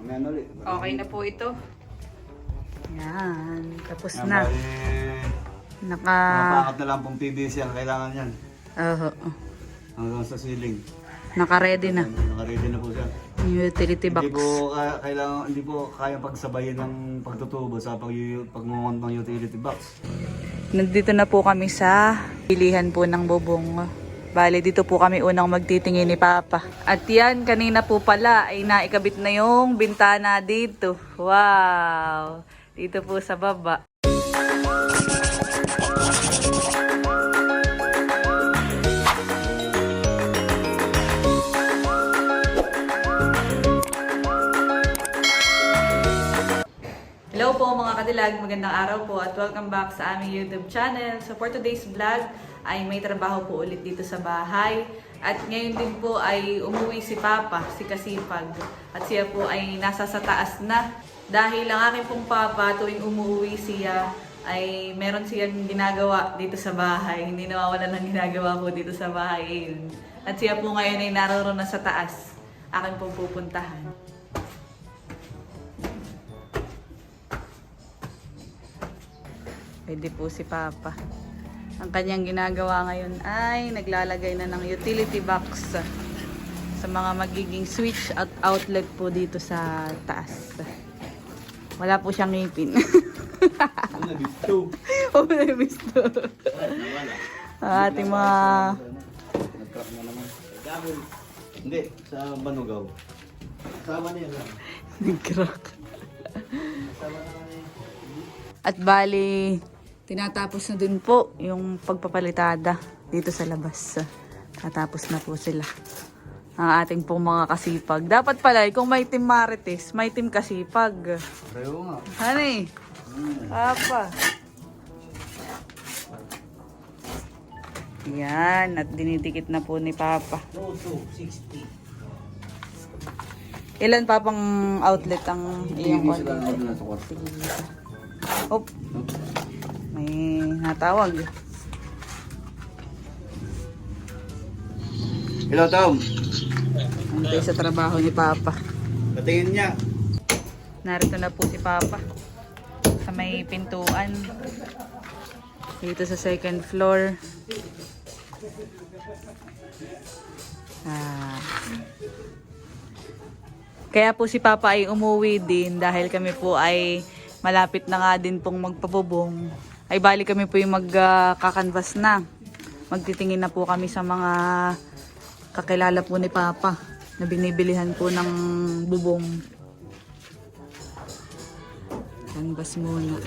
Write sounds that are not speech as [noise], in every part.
Mamaya na ulit. Okay na po ito. Yan. Tapos Yan, na. bali, Naka... Napakat na lang pong PVC ang kailangan yan. Oo. Hanggang sa ceiling. Naka-ready na. Nakaready na po siya. Utility box. Hindi po kaya, kailangan hindi po kaya pagsabayin ng pagtutubo sa pag pagmumont ng utility box. Nandito na po kami sa pilihan po ng bubong. Bale, dito po kami unang magtitingin ni Papa. At yan, kanina po pala ay naikabit na yung bintana dito. Wow! Dito po sa baba. Hello po mga kadilag, magandang araw po at welcome back sa aming YouTube channel. So for today's vlog ay may trabaho po ulit dito sa bahay. At ngayon din po ay umuwi si Papa, si Kasipag. At siya po ay nasa sa taas na. Dahil ang aking pong Papa tuwing umuwi siya ay meron siyang ginagawa dito sa bahay. Hindi nawawalan ng ginagawa po dito sa bahay. At siya po ngayon ay naroon na sa taas. Akin pong pupuntahan. Pwede po si Papa. Ang kanyang ginagawa ngayon ay naglalagay na ng utility box sa mga magiging switch at outlet po dito sa taas. Wala po siyang ngipin. Dito? Oh, gusto. Ang ating mga... Nag-crack na naman. Hindi, sa Banugaw. Sama niya lang. Nag-crack. At bali, tinatapos na din po yung pagpapalitada dito sa labas. Tatapos na po sila. Ang ating pong mga kasipag. Dapat pala, kung may team Marites, may team kasipag. Pareho nga. Honey, apa. Yan, at dinidikit na po ni Papa. No, 260. Ilan pa pang outlet ang iyong konti? ano kwarto. Oh, may natawag. Hello, Tom. Antay sa trabaho ni Papa. Patingin niya. Narito na po si Papa. Sa may pintuan. Dito sa second floor. Ah. Kaya po si Papa ay umuwi din dahil kami po ay malapit na nga din pong magpabubong. Ay bali kami po yung magkakanvas na. Magtitingin na po kami sa mga kakilala po ni Papa na binibilihan po ng bubong. Canvas muna.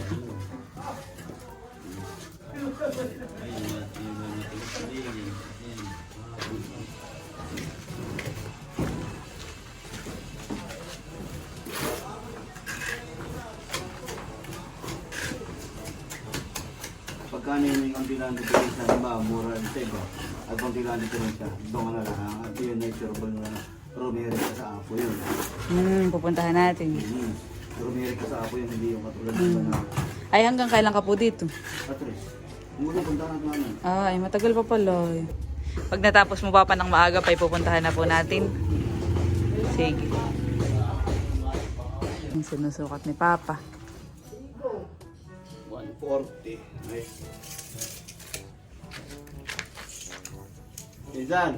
Pagkano yung konti lang difference na ba, mura ang tego. At konti lang difference ka, doon na lang. At yun na yung na rumere ka sa apo yun. Hmm, pupuntahan natin. Hmm. Rumere ka sa apo yun, hindi yung katulad ng na Ay, hanggang kailan ka po dito? Patres. Kung gusto punta ka naman. Ay, matagal pa pala. eh. Pag natapos mo pa pa ng maaga, pa pupuntahan na po natin. Sige. Ang sinusukat ni Papa. 140. Nice. Pinsan.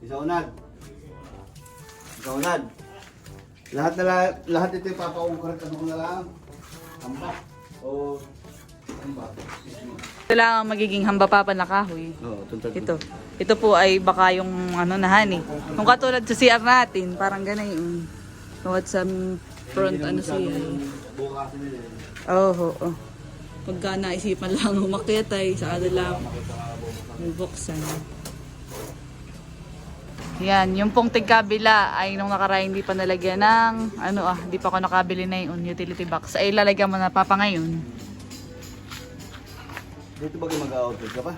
Isa unad. Isa unad. Lahat na lahat, lahat ito yung papakungkarat ano ko na lang. Ambak. O ambak. Ito lang ang magiging hamba Papa na kahoy. Oo, tuntag. Ito. Ito po ay baka yung ano na hani. Kung katulad sa CR natin, parang ganun yung Bawat sa front ano siya. Bukas nila. Oo, oo. Pagka naisipan lang umakyat ay sa ano lang bubuksan. Yan, yung pong tigkabila ay nung nakaraan hindi pa nalagyan ng ano ah, hindi pa ako nakabili na yung utility box. Ay lalagyan mo na papa ngayon. Dito ba kayo mag-outfit ka pa?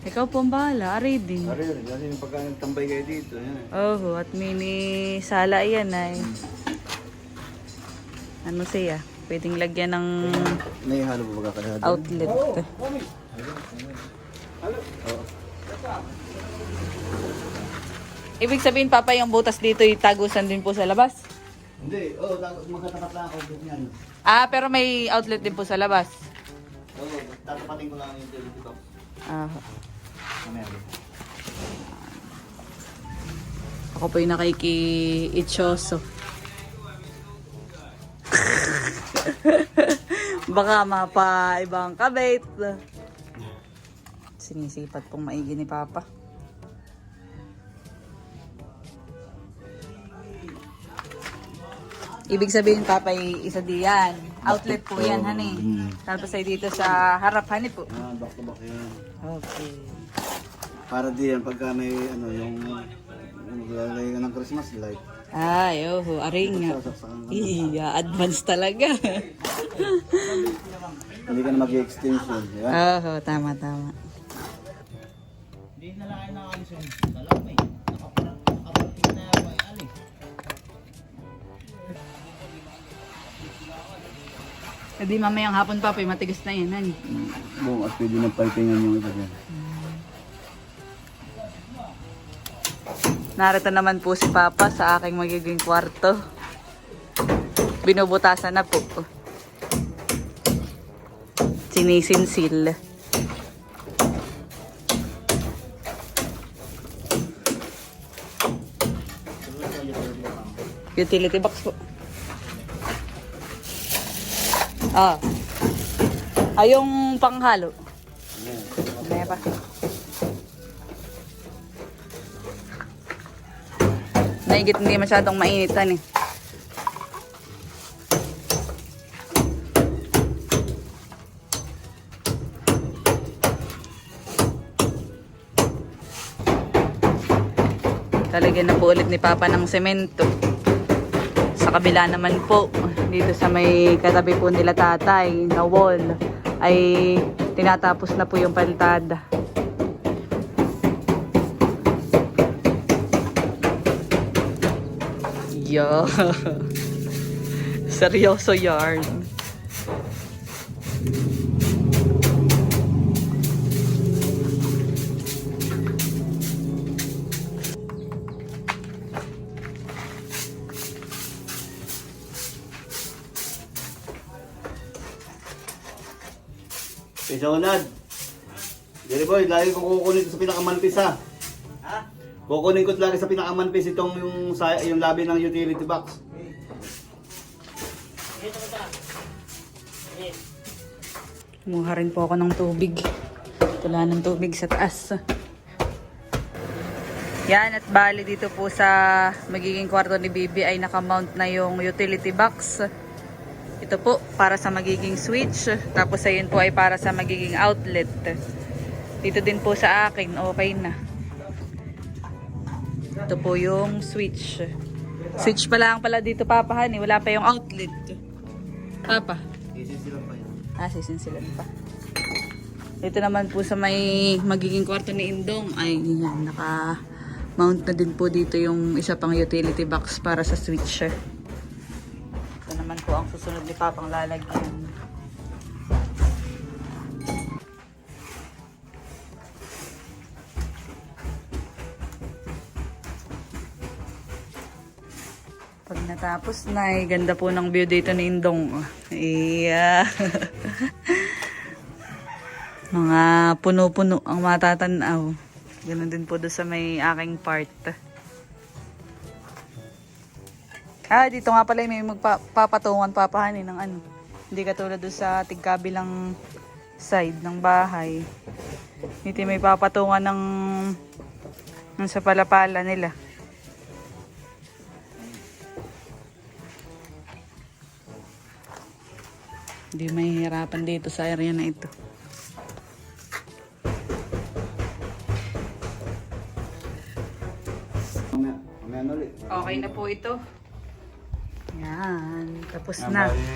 Ikaw po ang bahala, reading. Ari, ari. Kasi yung pagka nagtambay kayo dito. Yan. Oo, at mini sala yan ay. Ano siya? Pwedeng lagyan ng May halo ba ba ka outlet. Ibig sabihin, Papa, yung butas dito itagusan din po sa labas? Hindi, oh, dapat magkatapat lang ako niyan. Ah, pero may outlet din po sa labas. Oo, tatapatin ko lang yung utility box. Ah, Mamaya. ako po yung nakiki-itchoso. [laughs] Baka mapa ibang kabait. Sinisipat pong maigi ni Papa. Ibig sabihin, Papa, isa diyan. Outlet po yan, honey. Mm. Tapos ay dito sa harap, honey po. Ah, back to back yan. Okay. Para di yan pagka may ano yung maglalagay ka ng Christmas light. Ay, oh, nga. Sasaksakan ka. Iya, advance talaga. Hindi ka na mag-extension, di ba? Oo, tama, tama. Hindi na lang ay nakalis yung dalam eh. Nakaparapit na yung may ali. Hindi mamayang hapon pa, pa matigas na yan. Buong at pwede na pipingan yung ito dyan. Narito naman po si Papa sa aking magiging kwarto. Binubutasan na po. Sinisinsil. Utility box po. Ah. Ay, yung panghalo. May pa. Naigit hindi masyadong mainitan eh. Talagyan na po ulit ni Papa ng semento. Sa kabila naman po, dito sa may katabi po nila tatay na wall, ay tinatapos na po yung paltada. Yo. [laughs] Seryoso yarn. Isa unad. Jerry boy, lagi ko kukunin sa pinakamanpis ha. Ha? Kukunin ko lagi sa pinakamanpis itong yung, yung labi ng utility box. Kumuha rin po ako ng tubig. Wala ng tubig sa taas. Yan at bali dito po sa magiging kwarto ni Bibi ay nakamount na yung utility box. Ito po para sa magiging switch. Tapos ayun po ay para sa magiging outlet. Dito din po sa akin, okay na. Ito po yung switch. Switch pa lang pala dito papahan eh. Wala pa yung outlet. Papa. Isisilang pa yan. Ah, sisinsilan pa. Ito naman po sa may magiging kwarto ni Indong ay yan, naka mount na din po dito yung isa pang utility box para sa switch. Ito naman po ang susunod ni Papang lalagyan. Natapos na, eh, ganda po ng view dito ni Indong. Iya. [laughs] Mga puno-puno ang matatanaw. Ganun din po doon sa may aking part. Ah, dito nga pala may magpapatungan papahanin ng ano. Hindi katulad doon sa tigkabilang side ng bahay. Dito may papatungan ng, ng sa palapala nila. Hindi mahihirapan dito sa area na ito. Okay na po ito. Yan. Tapos Yan, na. bali,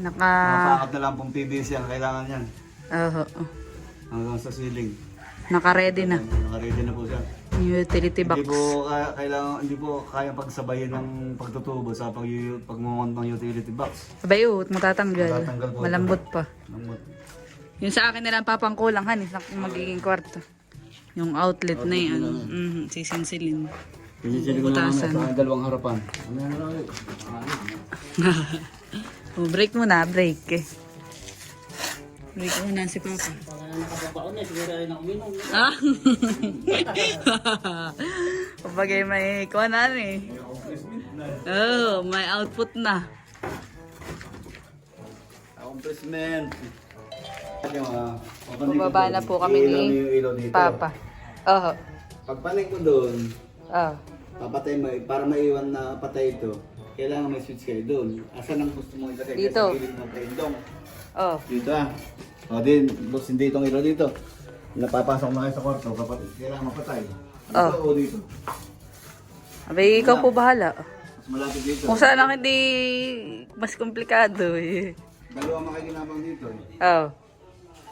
Naka... Nakapakat na lang pong PVC ang kailangan yan. Oo. Hanggang sa ceiling. Naka-ready na. Nakaready na po siya. Utility box. Hindi po kaya, kailangan hindi po kaya pagsabayin ng pagtutubo sa pag pagmumont ng utility box. Bayot, matatanggal. Matatanggal po. Malambot pa. Namot. Yung sa akin nilang papangkulang, han, sa magiging kwarto. Yung outlet na yan. Outlet na Mhm, sisinsilin. Pinisili ko na Butasan. naman sa dalawang harapan. Ano yan na ulit? [laughs] oh, break muna, break. eh. Break muna si Papa. Nakabaon na, siguro ay nakuminom. Ah? [laughs] Kapag may kuha na eh. Oh, may output na. Accomplishment. ah, Bumaba na po kami ni Papa. Oh. Pagpanig mo doon, Oh. papatay mo, para maiwan na patay ito, kailangan may switch kayo doon. Asan ang gusto mo ilagay? Dito. Sa gilid ng paindong. Oh. Dito ah. O din, boss, hindi itong ilaw dito. Napapasok na kayo sa kwarto, kapag kailangan mapatay. Dito Oh. o dito. Abay, ikaw po bahala. Mas malapit dito. Kung saan lang hindi mas komplikado eh. Dalawa makikinabang dito. eh. Oh.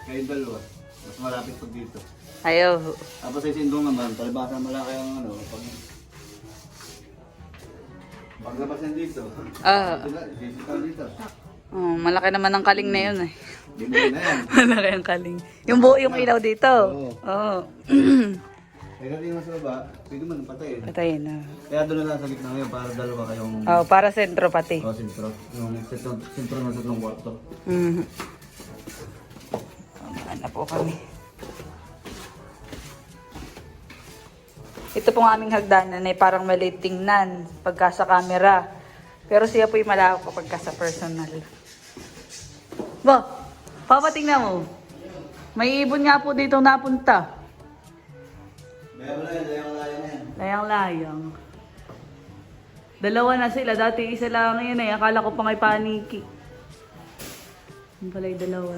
Kayo dalawa. Mas malapit pag dito. Ayaw. Tapos sa sindong naman, palibasan mo lang kayong ano, pag... Paglabas yan dito. Ah. Dito na, sisitaw dito. Oh, malaki naman ang kaling na yun eh. Mo na yan. malaki ang kaling. Yung buo yung ilaw dito. Oo. Oo. Kaya kasi yung sa baba, pwede mo nang patayin. Patayin na. Kaya doon na lang sa gitna ngayon para dalawa kayong... Oh, para sentro pati. Oh, sintro. Yung sintro na sa tatlong kwarto. Mhm. Tama na po kami. Ito pong aming hagdanan ay parang maliit tingnan pagka sa camera. Pero siya po'y malawak kapag ka sa personal. Ba, papatingnan mo. May ibon nga po dito napunta. Mo na yan, layang layan na yan. Layang-layang. Dalawa na sila. Dati isa lang yun eh. Akala ko pa ngay paniki. Yung pala yung dalawa.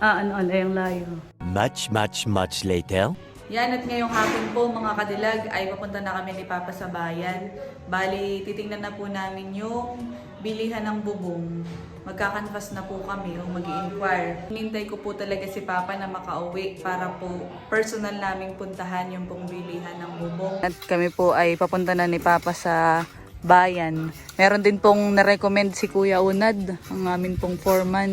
Ah, ano, layang-layang. Much, much, much later. Yan at ngayong hapon po mga kadilag ay papunta na kami ni Papa sa bayan. Bali, titingnan na po namin yung bilihan ng bubong. Magkakanvas na po kami o mag inquire Hinintay ko po talaga si Papa na makauwi para po personal naming puntahan yung pong bilihan ng bubong. At kami po ay papunta na ni Papa sa bayan. Meron din pong na-recommend si Kuya Unad, ang amin pong foreman.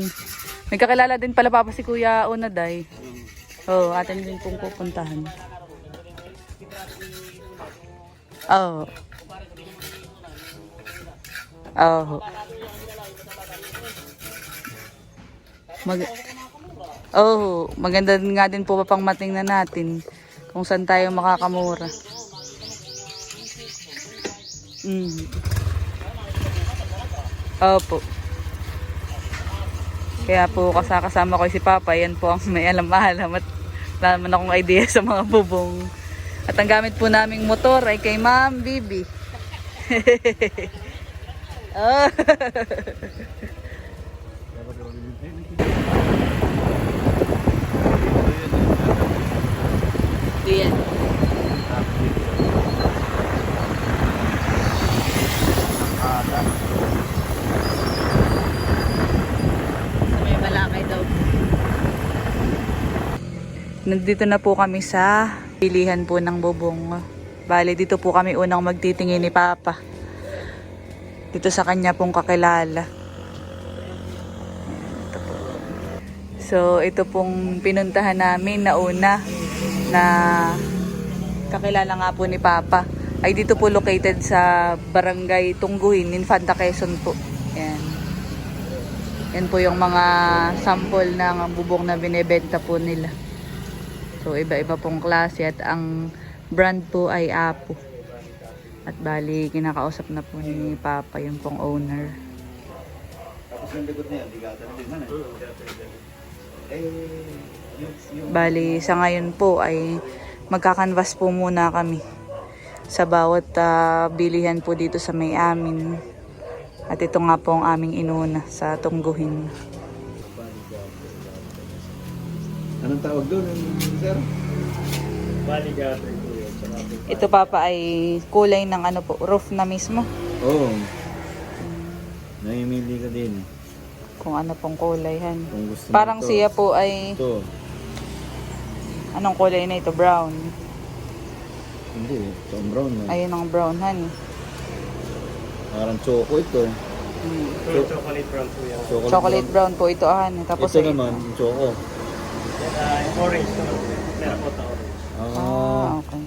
May kakilala din pala Papa si Kuya Unad ay. Oo, oh, atin din pong pupuntahan. Oo. Oo. Mag Oh, maganda nga din po papang matingnan natin kung saan tayo makakamura. Mm. Opo. Kaya po kasakasama ko si Papa, yan po ang may alam-alam at wala naman akong idea sa mga bubong. At ang gamit po naming motor ay kay Ma'am Bibi. [laughs] oh. Daw. Nandito na po kami sa pilihan po ng bubong. Bale, dito po kami unang magtitingin ni Papa. Dito sa kanya pong kakilala. So, ito pong pinuntahan namin na una na kakilala nga po ni Papa. Ay dito po located sa Barangay Tungguhin, Infanta Quezon po. Ayan. Yan po yung mga sample ng bubong na binebenta po nila. So, iba-iba pong klase at ang brand po ay Apo. At bali, kinakausap na po ni Papa yung pong owner. Tapos yung likod na yan, bigatan din man eh. Eh, Bali, sa ngayon po ay magkakanvas po muna kami sa bawat ah, bilihan po dito sa may amin. At ito nga po ang aming inuna sa Tungguhin. Anong tawag doon, sir? Ito papa ay kulay ng ano po, roof na mismo. Oo. Oh. Namimili ka din. Kung ano pong kulay han. Kung gusto mo Parang siya po ay, Ito. anong kulay na ito? Brown. Hindi, ito ang brown na. Ayun ang brown han. Parang choco ito. Hmm. chocolate brown po yan. Chocolate brown po ito han. Tapos ito ay- naman, yung choco. Ah, okay.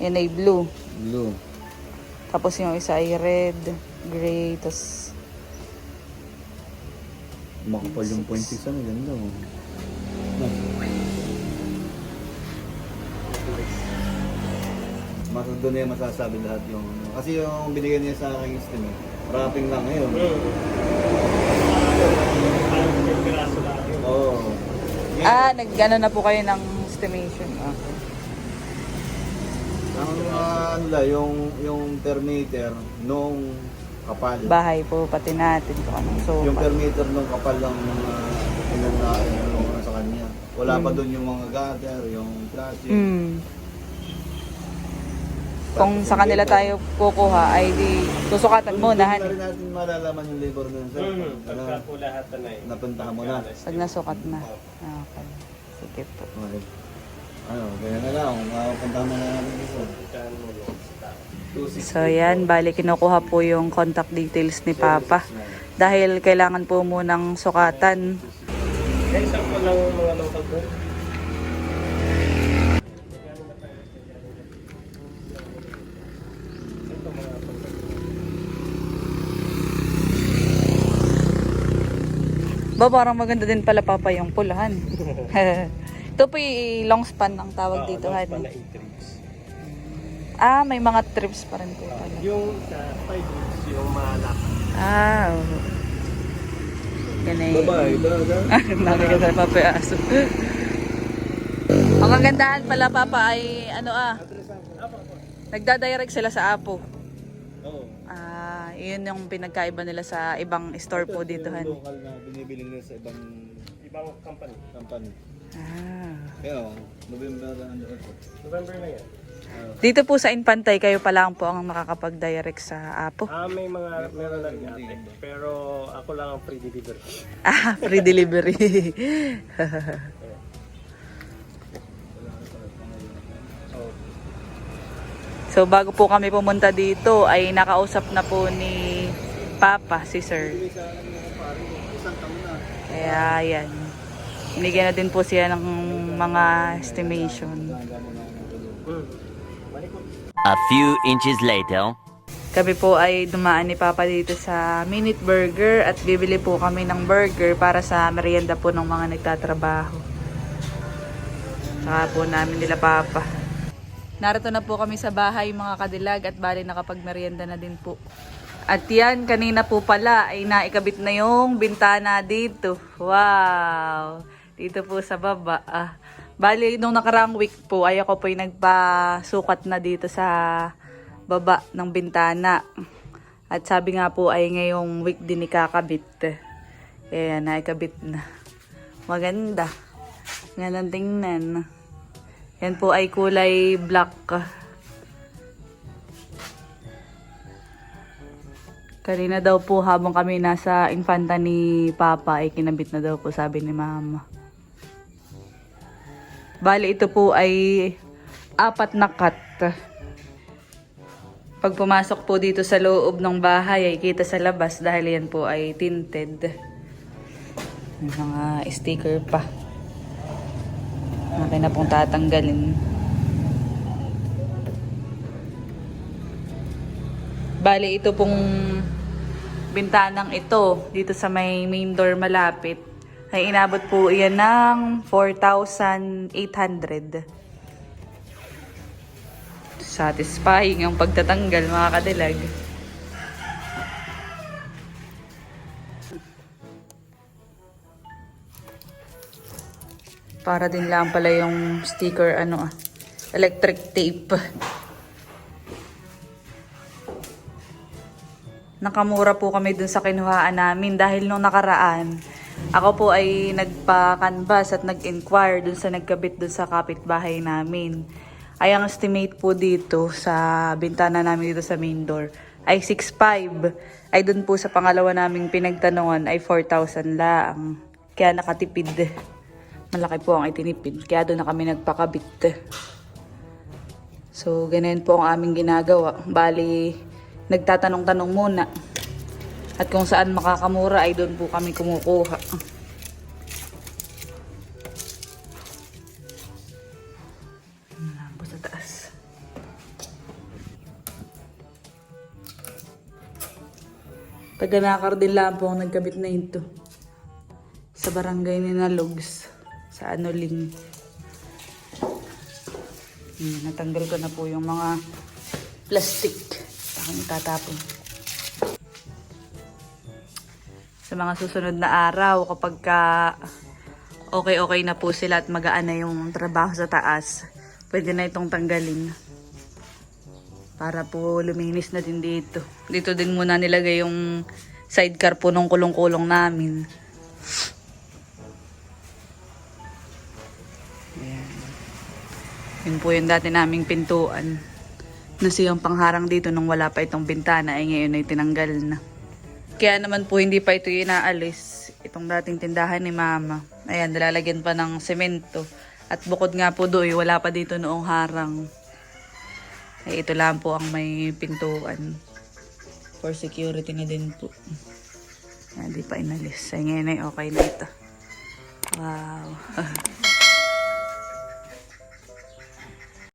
Yan ay blue. Blue. Tapos yung isa ay red, gray, tapos Makapal yung pointis ano, ganda oh. Mas doon na yung masasabi lahat yung... Kasi yung binigay niya sa akin estimate, wrapping lang ngayon. Oo. Ah, nag-ano na po kayo ng estimation. Okay. Ang uh, ano lang, yung, yung per meter nung kapal. Bahay po pati natin kung anong Yung sofa. per meter nung kapal lang uh, na ilan na sa kanya. Wala pa doon yung mga gutter, yung plastic. Mm. Kung sa kanila tayo kukuha ay di susukatan mo na Hindi na natin malalaman yung labor nun sir. Mm, Ano, pagka po lahat na eh. napuntahan mo na. pag nasukat na. Ah, Okay. Sige po. Okay. Ano, kaya na lang, puntahan mo na natin dito. Pagkaan mo yung stock. 260. So yan, bali kinukuha po yung contact details ni Papa. Dahil kailangan po munang sukatan. Lang local book. Ba, parang maganda din pala Papa yung pulahan. [laughs] Ito po yung long span ang tawag dito. Pa honey. na intrigues. Ah, may mga trips pa rin po pala. Yung sa 5 weeks, yung malak. Ah, oo. Yan. Babae, talaga. [laughs] Nakikita sa Papa yung aso. Ang kagandahan pala Papa ay ano ah. Nagdadirect sila sa Apo. Oo. Ah, yun yung pinagkaiba nila sa ibang store po dito, honey. Local na binibili nila sa ibang Ibang company. company. Ah. Kaya, November ano ito. November na yan. Dito po sa Infantay, kayo pa lang po ang makakapag-direct sa Apo. Ah, may mga, meron na rin ate. Pero ako lang ang free delivery. Ah, free delivery. [laughs] So bago po kami pumunta dito ay nakausap na po ni Papa si Sir. Na. Kaya yan. Binigyan na din po siya ng mga estimation. A few inches later. Kami po ay dumaan ni Papa dito sa Minute Burger at bibili po kami ng burger para sa merienda po ng mga nagtatrabaho. Saka po namin nila Papa. Narito na po kami sa bahay mga kadilag at bali nakapagmerienda na din po. At yan, kanina po pala ay naikabit na yung bintana dito. Wow! Dito po sa baba. Ah, bali, nung nakarang week po ay ako po ay nagpasukat na dito sa baba ng bintana. At sabi nga po ay ngayong week din ikakabit. Ayan, naikabit na. Maganda. Ngayon tingnan. Yan po ay kulay black. Kanina daw po habang kami nasa infanta ni Papa ay kinabit na daw po sabi ni Mama. Bali ito po ay apat na cut. Pag pumasok po dito sa loob ng bahay ay kita sa labas dahil yan po ay tinted. May mga sticker pa. Akin na pong tatanggalin. Bali, ito pong bintanang ito dito sa may main door malapit ay inabot po iyan ng 4,800. Satisfying ang pagtatanggal mga kadilag. Para din lang pala yung sticker ano ah, electric tape. Nakamura po kami dun sa kinuhaan namin dahil nung nakaraan, ako po ay nagpa-canvas at nag-inquire dun sa nagkabit dun sa kapitbahay namin. Ay ang estimate po dito sa bintana namin dito sa main door ay 6.5. Ay dun po sa pangalawa naming pinagtanungan ay 4,000 lang. Kaya nakatipid. Malaki po ang itinipid. Kaya doon na kami nagpakabit. So, ganyan po ang aming ginagawa. Bali, nagtatanong-tanong muna. At kung saan makakamura ay doon po kami kumukuha. Lambo sa taas. Taganakar din lampo ang nagkabit na ito. Sa barangay ni Nalogs. Sa Anoling. Hmm, natanggal ko na po yung mga plastic. Akong tatapon. Sa mga susunod na araw, kapag ka okay-okay na po sila at magaan na yung trabaho sa taas, pwede na itong tanggalin. Para po luminis na din dito. Dito din muna nilagay yung sidecar po nung kulong-kulong namin. Ayan. Yun po yung dati naming pintuan. Na siyang pangharang dito nung wala pa itong bintana ay ngayon ay tinanggal na. Kaya naman po hindi pa ito inaalis. Itong dating tindahan ni mama. Ayan, nilalagyan pa ng semento. At bukod nga po doon, wala pa dito noong harang. Ay, ito lang po ang may pintuan. For security na din po. Ayan, di pa inalis. Ay, ngayon ay okay na ito. Wow. [laughs]